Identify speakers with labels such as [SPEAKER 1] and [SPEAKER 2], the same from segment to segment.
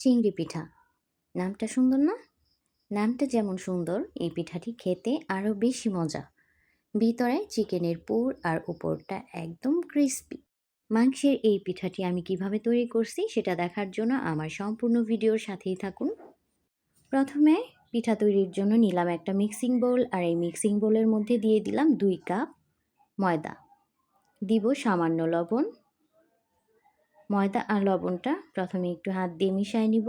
[SPEAKER 1] চিংড়ি পিঠা। নামটা সুন্দর না? নামটা যেমন সুন্দর, এই পিঠাটি খেতে আরও বেশি মজা। ভিতরে চিকেনের পুর আর উপরটা একদম ক্রিস্পি মাংসের এই পিঠাটি আমি কীভাবে তৈরি করছি সেটা দেখার জন্য আমার সম্পূর্ণ ভিডিওর সাথেই থাকুন। প্রথমে পিঠা তৈরির জন্য নিলাম একটা মিক্সিং বোল আর এই মিক্সিং বোলের মধ্যে দিয়ে দিলাম দুই কাপ ময়দা। দিব সামান্য লবণ। ময়দা আর লবণটা প্রথমে একটু হাত দিয়ে মিশাই নিব।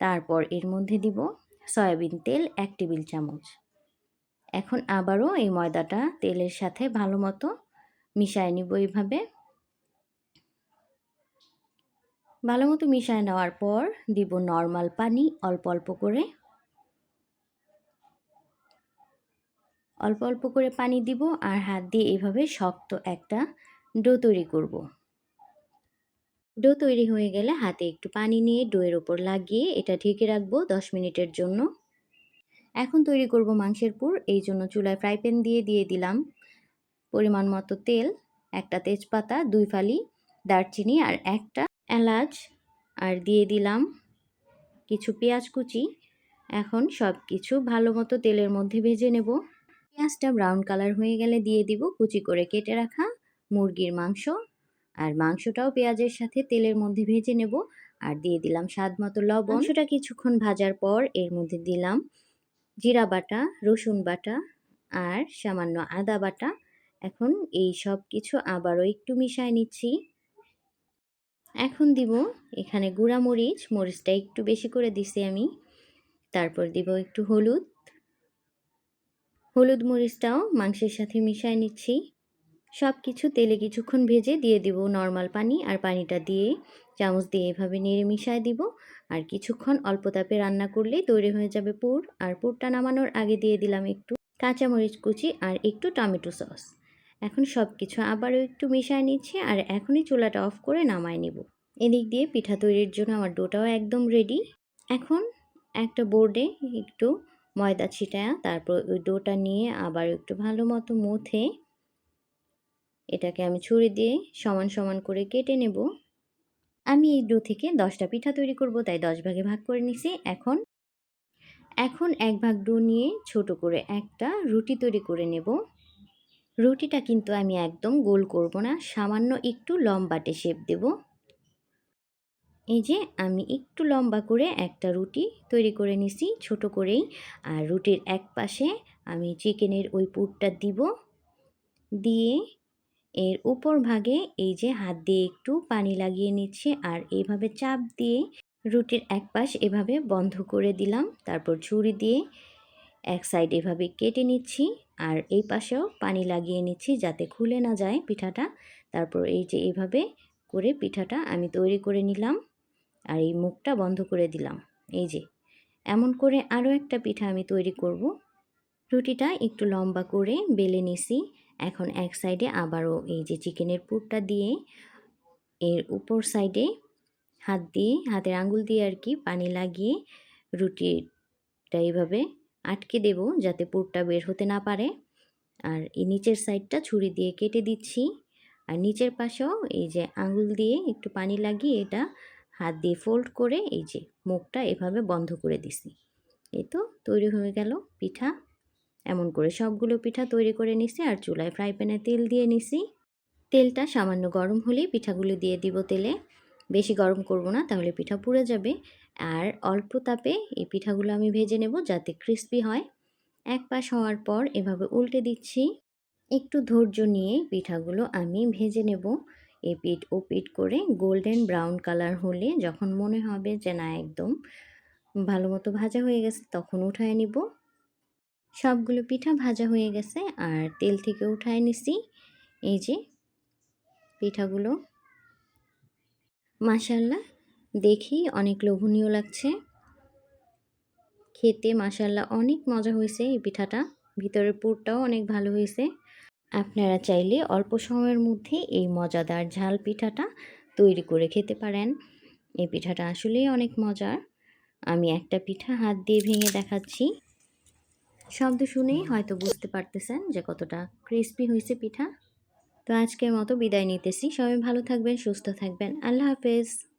[SPEAKER 1] তারপর এর মধ্যে দিব সয়াবিন তেল এক টেবিল চামচ। এখন আবারও এই ময়দাটা তেলের সাথে ভালো মতো মিশাই নিব এইভাবে। ভালো মতো মিশায় নেওয়ার পর দিব নর্মাল পানি অল্প অল্প করে। অল্প অল্প করে পানি দিব আর হাত দিয়ে এভাবে শক্ত একটা ডো তৈরি করব। ডো তৈরি হয়ে গেলে হাতে একটু পানি নিয়ে ডোয়ের ওপর লাগিয়ে এটা ঢেকে রাখব দশ মিনিটের জন্য। এখন তৈরি করব মাংসের পুর, এই জন্য চুলায় ফ্রাই প্যান দিয়ে দিয়ে দিলাম। পরিমাণ মতো তেল, একটা তেজপাতা, দুই ফালি দারচিনি আর একটা এলাচ আর দিয়ে দিলাম কিছু পেঁয়াজ কুচি। এখন সব কিছু ভালো মতো তেলের মধ্যে ভেজে নেব। পেঁয়াজটা ব্রাউন কালার হয়ে গেলে দিয়ে দিব কুচি করে কেটে রাখা মুরগির মাংস। আর মাংসটাও পেঁয়াজের সাথে তেলের মধ্যে ভেজে নেব। আর দিয়ে দিলাম স্বাদ মতো লবণ। মাংসটা কিছুক্ষণ ভাজার পর এর মধ্যে দিলাম জিরা বাটা, রসুন বাটা আর সামান্য আদা বাটা। এখন এই সব কিছু আবারও একটু মিশায় নিচ্ছি। এখন দিব এখানে গুঁড়া মরিচ। মরিচটা একটু বেশি করে দিছি আমি। তারপর দিব একটু হলুদ। হলুদ মরিচটাও মাংসের সাথে মিশায় নিচ্ছি। সব কিছু তেলে কিছুক্ষণ ভেজে দিয়ে দিব নর্মাল পানি আর পানিটা দিয়ে চামচ দিয়ে এভাবে নেড়ে মিশায় দিব। আর কিছুক্ষণ অল্প তাপে রান্না করলেই তৈরি হয়ে যাবে পুর। আর পুরটা নামানোর আগে দিয়ে দিলাম একটু কাঁচামরিচ কুচি আর একটু টমেটো সস। এখন সব কিছু আবারও একটু মিশায় নিচ্ছি আর এখনই চুলাটা অফ করে নামায় নেব। এদিক দিয়ে পিঠা তৈরির জন্য আমার ডোটাও একদম রেডি। এখন একটা বোর্ডে একটু ময়দা ছিটায়া তারপর ওই ডোটা নিয়ে আবার একটু ভালো মতো মুথে এটাকে আমি ছুরি দিয়ে সমান সমান করে কেটে নেব। আমি এই ডো থেকে দশটা পিঠা তৈরি করব, তাই দশ ভাগে ভাগ করে নিছি। এখন এখন এক ভাগ ডো নিয়ে ছোট করে একটা রুটি তৈরি করে নেব। রুটিটা কিন্তু আমি একদম গোল করব না, সামান্য একটু লম্বাটে শেপ দেব। এই যে, আমি একটু লম্বা করে একটা রুটি তৈরি করে নিছি, ছোট করেই। আর রুটির এক পাশে আমি চিকেনের ওই পুরটা দিব। দিয়ে এর উপর ভাগে এই যে হাত দিয়ে একটু পানি লাগিয়ে নিচ্ছে আর এইভাবে চাপ দিয়ে রুটির এক পাশ এভাবে বন্ধ করে দিলাম। তারপর ছুরি দিয়ে এক সাইড এভাবে কেটে নিচ্ছি আর এই পাশেও পানি লাগিয়ে নিচ্ছি যাতে খুলে না যায় পিঠাটা। তারপর এই যে এভাবে করে পিঠাটা আমি তৈরি করে নিলাম আর এই মুখটা বন্ধ করে দিলাম। এই যে এমন করে আরও একটা পিঠা আমি তৈরি করব। রুটিটা একটু লম্বা করে বেলে নিছি এখন এক সাইডে আবারও এই যে চিকেনের পুরটা দিয়ে, এর উপর সাইডে হাত দিয়ে, হাতের আঙ্গুল দিয়ে আর কি পানি লাগিয়ে রুটিটা এইভাবে আটকে দেব যাতে পুরটা বের হতে না পারে। আর এই নিচের সাইডটা ছুরি দিয়ে কেটে দিচ্ছি। আর নিচের পাশেও এই যে আঙ্গুল দিয়ে একটু পানি লাগিয়ে এটা হাত দিয়ে ফোল্ড করে এই যে মুখটা এভাবে বন্ধ করে দিছি। এই তো তৈরি হয়ে গেল পিঠা। এমন করে সবগুলো পিঠা তৈরি করে নিছি আর চুলায় ফ্রাই প্যানে তেল দিয়ে নিছি। তেলটা সামান্য গরম হলেই পিঠাগুলো দিয়ে দিব তেলে। বেশি গরম করব না, তাহলে পিঠা পুড়ে যাবে। আর অল্প তাপে এই পিঠাগুলো আমি ভেজে নেব যাতে ক্রিস্পি হয়। এক পাশ হওয়ার পর এভাবে উল্টে দিচ্ছি। একটু ধৈর্য নিয়ে পিঠাগুলো আমি ভেজে নেব। এ পিঠ ও পিঠ করে গোল্ডেন ব্রাউন কালার হলে যখন মনে হবে যে না একদম ভালো মতো ভাজা হয়ে গেছে, তখন উঠায় নিব। সবগুলো পিঠা ভাজা হয়ে গেছে আর তেল থেকে উঠায় নিছি। এই যে পিঠাগুলো। মাসাল্লাহ দেখি অনেক লোভনীয় লাগছে। খেতে মাসাল্লাহ অনেক মজা হয়েছে এই পিঠাটা। ভিতরের পুরটাও অনেক ভালো হয়েছে। আপনারা চাইলে অল্প সময়ের মধ্যে এই মজাদার ঝাল পিঠাটা তৈরি করে খেতে পারেন। এই পিঠাটা আসলেই অনেক মজার। আমি একটা পিঠা হাত দিয়ে ভেঙে দেখাচ্ছি। শব্দ শুনেই হয়তো বুঝতে পারতেছেন যে কতটা ক্রিস্পি হয়েছে পিঠা। তো আজকের মতো বিদায় নিতেছি। সবাই ভালো থাকবেন, সুস্থ থাকবেন। আল্লাহ হাফেজ।